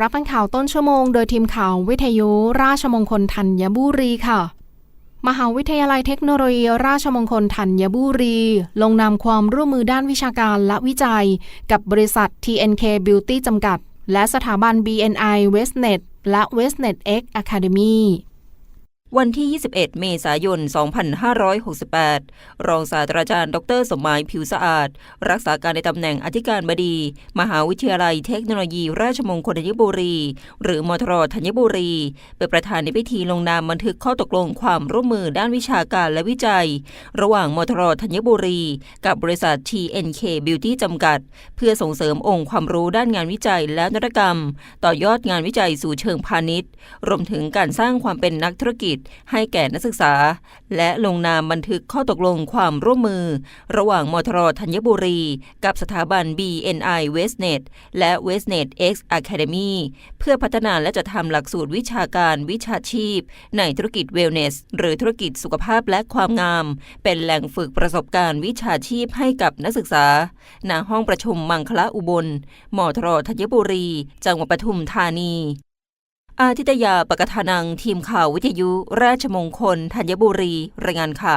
รับฟังข่าวต้นชั่วโมงโดยทีมข่าววิทยุราชมงคลธัญบุรีค่ะ มหาวิทยาลัยเทคโนโลยีราชมงคลธัญบุรี ลงนามความร่วมมือด้านวิชาการและวิจัย กับบริษัท TNK Beauty จำกัด และสถาบัน BNI Westnet และ Westnet X Academy วันที่ 21 เมษายน 2568 รองศาสตราจารย์ ดร สมหมาย ผิวสะอาด รักษาการในตำแหน่งอธิการบดี มหาวิทยาลัยเทคโนโลยี ราชมงคลธัญบุรี หรือมทรธัญบุรี เป็นประธานในพิธีลงนามบันทึกข้อตกลงความร่วมมือด้านวิชาการและวิจัย ระหว่างมทรธัญบุรี กับบริษัท TNK Beauty จำกัด เพื่อส่งเสริมองค์ความรู้ด้านงานวิจัยและนวัตกรรม ต่อยอดงานวิจัยสู่เชิงพาณิชย์ รวมถึงการสร้างความเป็นนักธุรกิจให้แก่นักศึกษา และลงนามบันทึกข้อตกลงความร่วมมือ ระหว่างมทรธัญบุรี กับสถาบัน BNI Westnet และ Westnet X Academy เพื่อพัฒนาและจัดทำหลักสูตรวิชาการวิชาชีพ ในธุรกิจ Wellness หรือธุรกิจสุขภาพและความงาม เป็นแหล่งฝึกประสบการณ์วิชาชีพให้กับนักศึกษา ณ ห้องประชุมมังคละอุบล มทรธัญบุรี จังหวัดปทุมธานี อาทิตยาปกทานังทีมข่าววิทยุ ราชมงคล ธัญบุรี รายงานค่ะ